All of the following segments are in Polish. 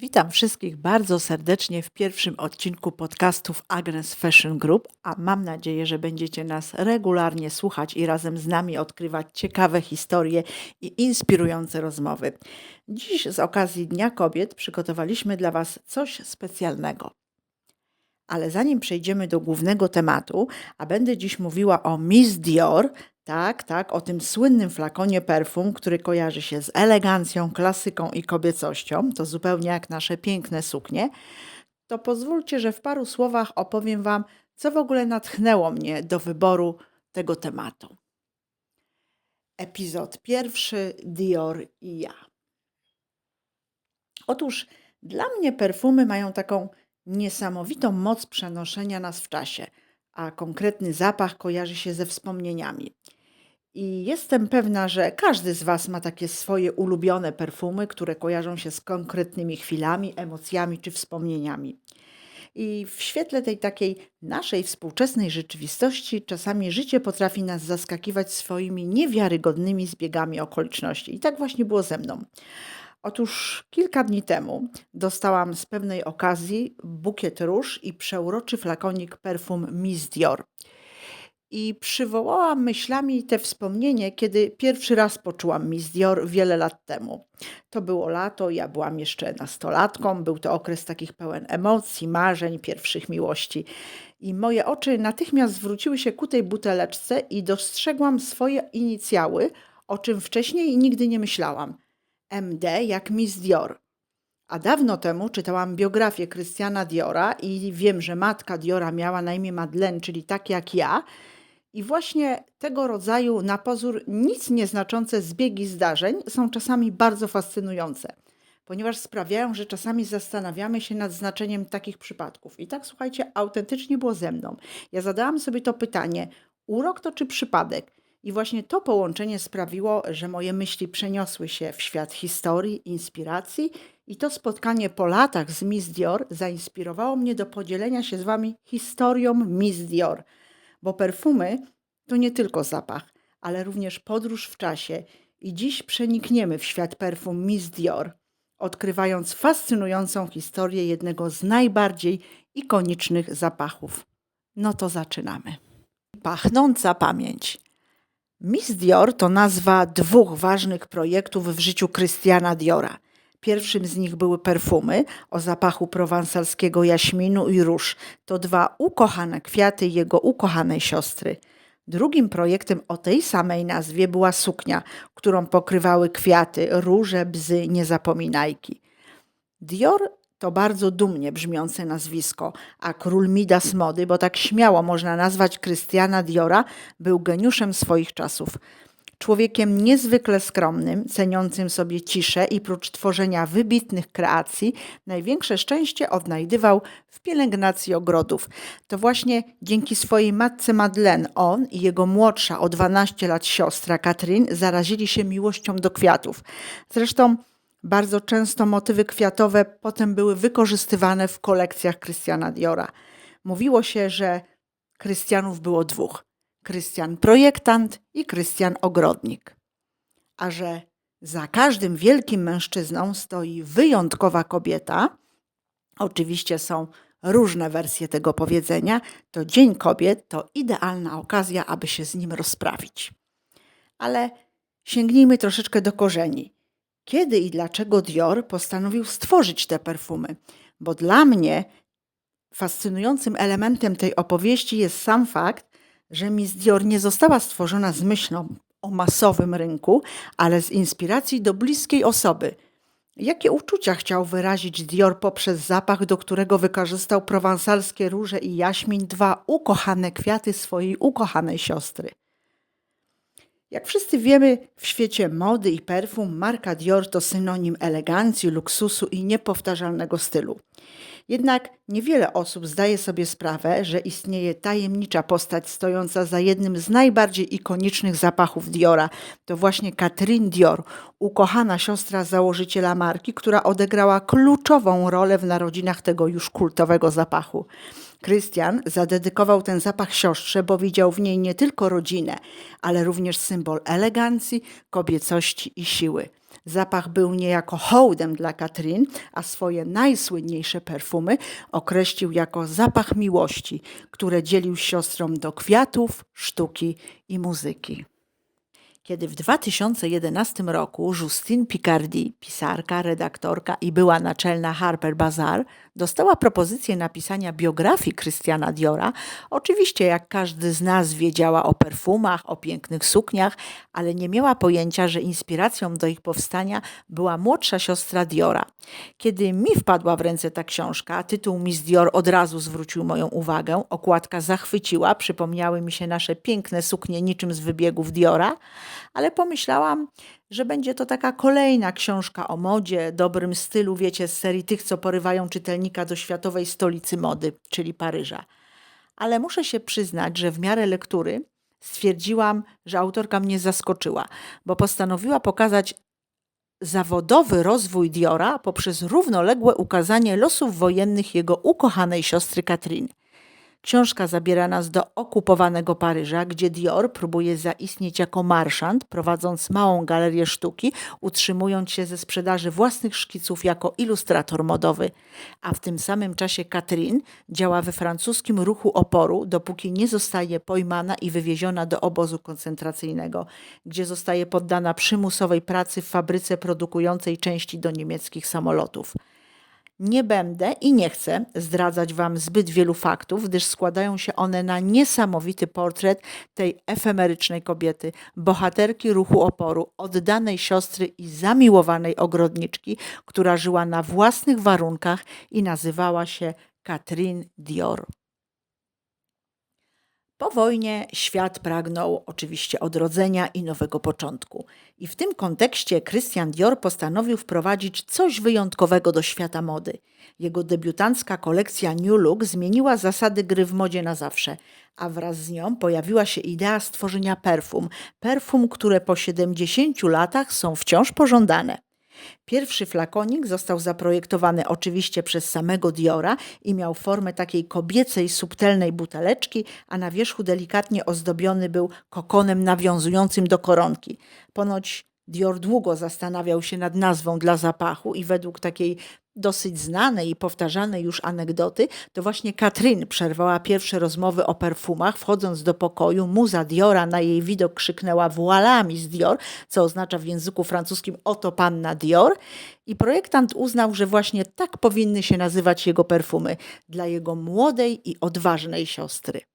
Witam wszystkich bardzo serdecznie w pierwszym odcinku podcastów Agnes Fashion Group, a mam nadzieję, że będziecie nas regularnie słuchać i razem z nami odkrywać ciekawe historie i inspirujące rozmowy. Dziś z okazji Dnia Kobiet przygotowaliśmy dla Was coś specjalnego. Ale zanim przejdziemy do głównego tematu, a będę dziś mówiła o Miss Dior, tak, tak, o tym słynnym flakonie perfum, który kojarzy się z elegancją, klasyką i kobiecością, to zupełnie jak nasze piękne suknie, to pozwólcie, że w paru słowach opowiem Wam, co w ogóle natchnęło mnie do wyboru tego tematu. Epizod pierwszy: Dior i ja. Otóż dla mnie perfumy mają taką niesamowitą moc przenoszenia nas w czasie, a konkretny zapach kojarzy się ze wspomnieniami. I jestem pewna, że każdy z Was ma takie swoje ulubione perfumy, które kojarzą się z konkretnymi chwilami, emocjami czy wspomnieniami. I w świetle tej takiej naszej współczesnej rzeczywistości, czasami życie potrafi nas zaskakiwać swoimi niewiarygodnymi zbiegami okoliczności. I tak właśnie było ze mną. Otóż kilka dni temu dostałam z pewnej okazji bukiet róż i przeuroczy flakonik perfum Miss Dior. I przywołałam myślami te wspomnienie, kiedy pierwszy raz poczułam Miss Dior wiele lat temu. To było lato, ja byłam jeszcze nastolatką, był to okres takich pełen emocji, marzeń, pierwszych miłości. I moje oczy natychmiast zwróciły się ku tej buteleczce i dostrzegłam swoje inicjały, o czym wcześniej nigdy nie myślałam. MD jak Miss Dior. A dawno temu czytałam biografię Krystiana Diora i wiem, że matka Diora miała na imię Madeleine, czyli tak jak ja. I właśnie tego rodzaju na pozór nic nieznaczące zbiegi zdarzeń są czasami bardzo fascynujące, ponieważ sprawiają, że czasami zastanawiamy się nad znaczeniem takich przypadków. I tak słuchajcie, autentycznie było ze mną. Ja zadałam sobie to pytanie: urok to czy przypadek? I właśnie to połączenie sprawiło, że moje myśli przeniosły się w świat historii, inspiracji, i to spotkanie po latach z Miss Dior zainspirowało mnie do podzielenia się z Wami historią Miss Dior, bo perfumy to nie tylko zapach, ale również podróż w czasie. I dziś przenikniemy w świat perfum Miss Dior, odkrywając fascynującą historię jednego z najbardziej ikonicznych zapachów. No to zaczynamy. Pachnąca pamięć. Miss Dior to nazwa dwóch ważnych projektów w życiu Krystiana Diora. Pierwszym z nich były perfumy o zapachu prowansalskiego jaśminu i róż. To dwa ukochane kwiaty jego ukochanej siostry. Drugim projektem o tej samej nazwie była suknia, którą pokrywały kwiaty, róże, bzy, niezapominajki. Dior to bardzo dumnie brzmiące nazwisko, a król Midas mody, bo tak śmiało można nazwać Krystiana Diora, był geniuszem swoich czasów. Człowiekiem niezwykle skromnym, ceniącym sobie ciszę i prócz tworzenia wybitnych kreacji, największe szczęście odnajdywał w pielęgnacji ogrodów. To właśnie dzięki swojej matce Madeleine on i jego młodsza o 12 lat siostra Katrin zarazili się miłością do kwiatów. Zresztą bardzo często motywy kwiatowe potem były wykorzystywane w kolekcjach Krystiana Diora. Mówiło się, że Krystianów było dwóch: Krystian projektant i Krystian ogrodnik. A że za każdym wielkim mężczyzną stoi wyjątkowa kobieta, oczywiście są różne wersje tego powiedzenia, to Dzień Kobiet to idealna okazja, aby się z nim rozprawić. Ale sięgnijmy troszeczkę do korzeni kiedy i dlaczego Dior postanowił stworzyć te perfumy. Bo dla mnie fascynującym elementem tej opowieści jest sam fakt, że Miss Dior nie została stworzona z myślą o masowym rynku, ale z inspiracji do bliskiej osoby. Jakie uczucia chciał wyrazić Dior poprzez zapach, do którego wykorzystał prowansalskie róże i jaśmin, dwa ukochane kwiaty swojej ukochanej siostry? Jak wszyscy wiemy, w świecie mody i perfum marka Dior to synonim elegancji, luksusu i niepowtarzalnego stylu. Jednak niewiele osób zdaje sobie sprawę, że istnieje tajemnicza postać stojąca za jednym z najbardziej ikonicznych zapachów Diora. To właśnie Catherine Dior, ukochana siostra założyciela marki, która odegrała kluczową rolę w narodzinach tego już kultowego zapachu. Krystian zadedykował ten zapach siostrze, bo widział w niej nie tylko rodzinę, ale również symbol elegancji, kobiecości i siły. Zapach był niejako hołdem dla Katrin, a swoje najsłynniejsze perfumy określił jako zapach miłości, które dzielił z siostrą do kwiatów, sztuki i muzyki. Kiedy w 2011 roku Justine Picardi, pisarka, redaktorka i była naczelna Harper Bazaar, dostała propozycję napisania biografii Christiana Diora, oczywiście jak każdy z nas wiedziała o perfumach, o pięknych sukniach, ale nie miała pojęcia, że inspiracją do ich powstania była młodsza siostra Diora. Kiedy mi wpadła w ręce ta książka, tytuł Miss Dior od razu zwrócił moją uwagę, okładka zachwyciła, przypomniały mi się nasze piękne suknie niczym z wybiegów Diora, ale pomyślałam, że będzie to taka kolejna książka o modzie, dobrym stylu, wiecie, z serii tych, co porywają czytelnika do światowej stolicy mody, czyli Paryża. Ale muszę się przyznać, że w miarę lektury stwierdziłam, że autorka mnie zaskoczyła, bo postanowiła pokazać zawodowy rozwój Diora poprzez równoległe ukazanie losów wojennych jego ukochanej siostry Katrin. Książka zabiera nas do okupowanego Paryża, gdzie Dior próbuje zaistnieć jako marszant, prowadząc małą galerię sztuki, utrzymując się ze sprzedaży własnych szkiców jako ilustrator modowy. A w tym samym czasie Catherine działa we francuskim ruchu oporu, dopóki nie zostaje pojmana i wywieziona do obozu koncentracyjnego, gdzie zostaje poddana przymusowej pracy w fabryce produkującej części do niemieckich samolotów. Nie będę i nie chcę zdradzać Wam zbyt wielu faktów, gdyż składają się one na niesamowity portret tej efemerycznej kobiety, bohaterki ruchu oporu, oddanej siostry i zamiłowanej ogrodniczki, która żyła na własnych warunkach i nazywała się Catherine Dior. Po wojnie świat pragnął oczywiście odrodzenia i nowego początku. I w tym kontekście Christian Dior postanowił wprowadzić coś wyjątkowego do świata mody. Jego debiutancka kolekcja New Look zmieniła zasady gry w modzie na zawsze, a wraz z nią pojawiła się idea stworzenia perfum. Perfum, które po 70 latach są wciąż pożądane. Pierwszy flakonik został zaprojektowany oczywiście przez samego Diora i miał formę takiej kobiecej, subtelnej buteleczki, a na wierzchu delikatnie ozdobiony był kokonem nawiązującym do koronki. Ponoć Dior długo zastanawiał się nad nazwą dla zapachu i według takiej dosyć znanej i powtarzanej już anegdoty, to właśnie Katrin przerwała pierwsze rozmowy o perfumach, wchodząc do pokoju. Muza Diora na jej widok krzyknęła voilà Miss Dior, co oznacza w języku francuskim oto panna Dior. I projektant uznał, że właśnie tak powinny się nazywać jego perfumy dla jego młodej i odważnej siostry.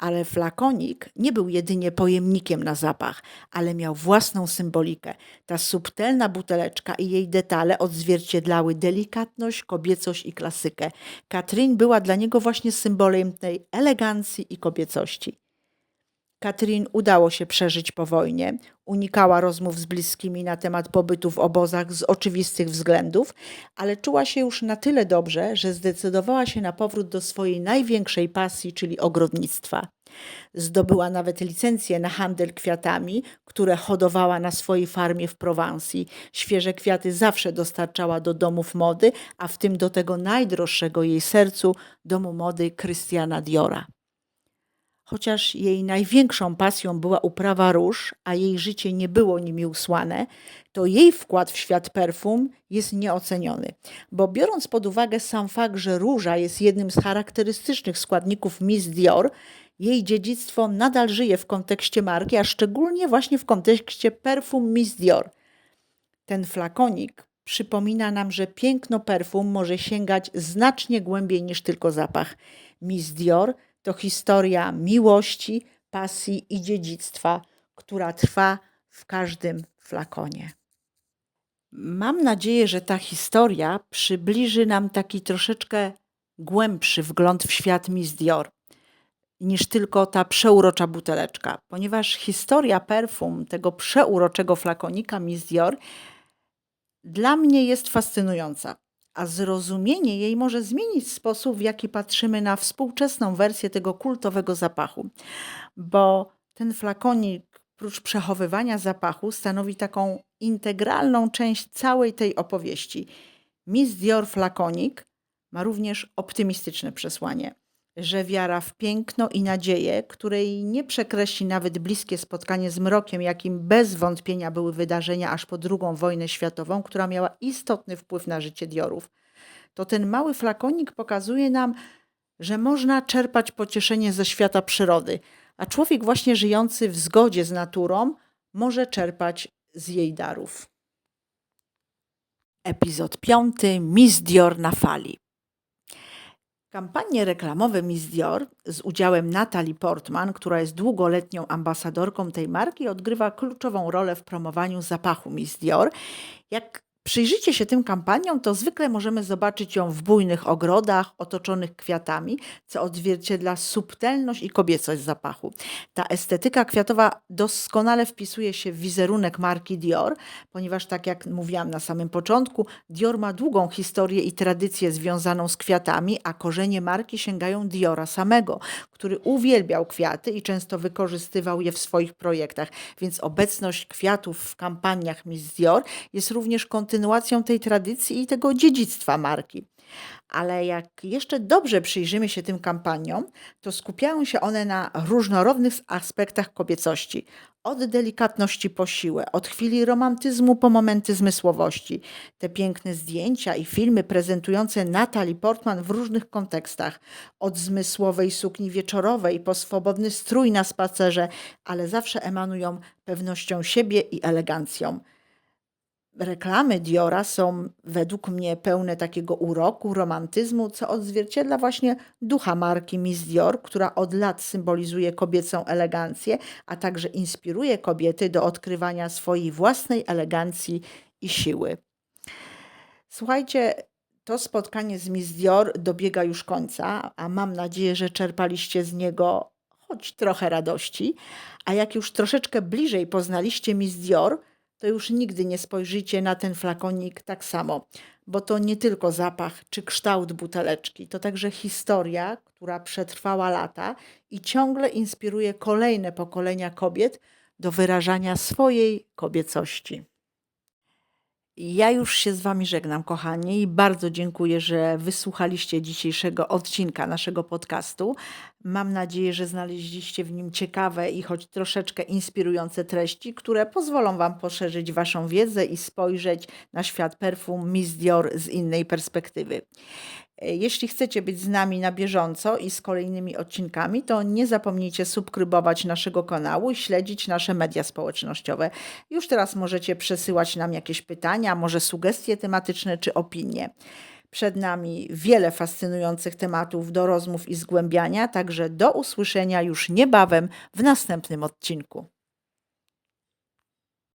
Ale flakonik nie był jedynie pojemnikiem na zapach, ale miał własną symbolikę. Ta subtelna buteleczka i jej detale odzwierciedlały delikatność, kobiecość i klasykę. Katrin była dla niego właśnie symbolem tej elegancji i kobiecości. Katrin udało się przeżyć po wojnie, unikała rozmów z bliskimi na temat pobytu w obozach z oczywistych względów, ale czuła się już na tyle dobrze, że zdecydowała się na powrót do swojej największej pasji, czyli ogrodnictwa. Zdobyła nawet licencję na handel kwiatami, które hodowała na swojej farmie w Prowansji. Świeże kwiaty zawsze dostarczała do domów mody, a w tym do tego najdroższego jej sercu domu mody Christiana Diora. Chociaż jej największą pasją była uprawa róż, a jej życie nie było nimi usłane, to jej wkład w świat perfum jest nieoceniony. Bo biorąc pod uwagę sam fakt, że róża jest jednym z charakterystycznych składników Miss Dior, jej dziedzictwo nadal żyje w kontekście marki, a szczególnie właśnie w kontekście perfum Miss Dior. Ten flakonik przypomina nam, że piękno perfum może sięgać znacznie głębiej niż tylko zapach. Miss Dior – to historia miłości, pasji i dziedzictwa, która trwa w każdym flakonie. Mam nadzieję, że ta historia przybliży nam taki troszeczkę głębszy wgląd w świat Miss Dior niż tylko ta przeurocza buteleczka, ponieważ historia perfum tego przeuroczego flakonika Miss Dior dla mnie jest fascynująca a zrozumienie jej może zmienić sposób, w jaki patrzymy na współczesną wersję tego kultowego zapachu. Bo ten flakonik, prócz przechowywania zapachu, stanowi taką integralną część całej tej opowieści. Miss Dior flakonik ma również optymistyczne przesłanie. Że wiara w piękno i nadzieję, której nie przekreśli nawet bliskie spotkanie z mrokiem, jakim bez wątpienia były wydarzenia aż po II wojnę światową, która miała istotny wpływ na życie Diorów, to ten mały flakonik pokazuje nam, że można czerpać pocieszenie ze świata przyrody, a człowiek właśnie żyjący w zgodzie z naturą może czerpać z jej darów. Epizod piąty. Miss Dior na fali. Kampanie reklamowe Miss Dior z udziałem Natalie Portman, która jest długoletnią ambasadorką tej marki, odgrywa kluczową rolę w promowaniu zapachu Miss Dior. Jak przyjrzycie się tym kampaniom, to zwykle możemy zobaczyć ją w bujnych ogrodach otoczonych kwiatami, co odzwierciedla subtelność i kobiecość zapachu. Ta estetyka kwiatowa doskonale wpisuje się w wizerunek marki Dior, ponieważ tak jak mówiłam na samym początku, Dior ma długą historię i tradycję związaną z kwiatami, a korzenie marki sięgają Diora samego, który uwielbiał kwiaty i często wykorzystywał je w swoich projektach, więc obecność kwiatów w kampaniach Miss Dior jest również kontynuacją tej tradycji i tego dziedzictwa marki. Ale jak jeszcze dobrze przyjrzymy się tym kampaniom, to skupiają się one na różnorodnych aspektach kobiecości. Od delikatności po siłę, od chwili romantyzmu po momenty zmysłowości. Te piękne zdjęcia i filmy prezentujące Natalie Portman w różnych kontekstach. Od zmysłowej sukni wieczorowej po swobodny strój na spacerze, ale zawsze emanują pewnością siebie i elegancją reklamy Diora są według mnie pełne takiego uroku, romantyzmu, co odzwierciedla właśnie ducha marki Miss Dior, która od lat symbolizuje kobiecą elegancję, a także inspiruje kobiety do odkrywania swojej własnej elegancji i siły. Słuchajcie, to spotkanie z Miss Dior dobiega już końca, a mam nadzieję, że czerpaliście z niego choć trochę radości. A jak już troszeczkę bliżej poznaliście Miss Dior, to już nigdy nie spojrzycie na ten flakonik tak samo, bo to nie tylko zapach czy kształt buteleczki, to także historia, która przetrwała lata i ciągle inspiruje kolejne pokolenia kobiet do wyrażania swojej kobiecości. Ja już się z Wami żegnam, kochani, i bardzo dziękuję, że wysłuchaliście dzisiejszego odcinka naszego podcastu. Mam nadzieję, że znaleźliście w nim ciekawe i choć troszeczkę inspirujące treści, które pozwolą Wam poszerzyć Waszą wiedzę i spojrzeć na świat perfum Miss Dior z innej perspektywy. Jeśli chcecie być z nami na bieżąco i z kolejnymi odcinkami, to nie zapomnijcie subskrybować naszego kanału i śledzić nasze media społecznościowe. Już teraz możecie przesyłać nam jakieś pytania, może sugestie tematyczne czy opinie. Przed nami wiele fascynujących tematów do rozmów i zgłębiania, także do usłyszenia już niebawem w następnym odcinku.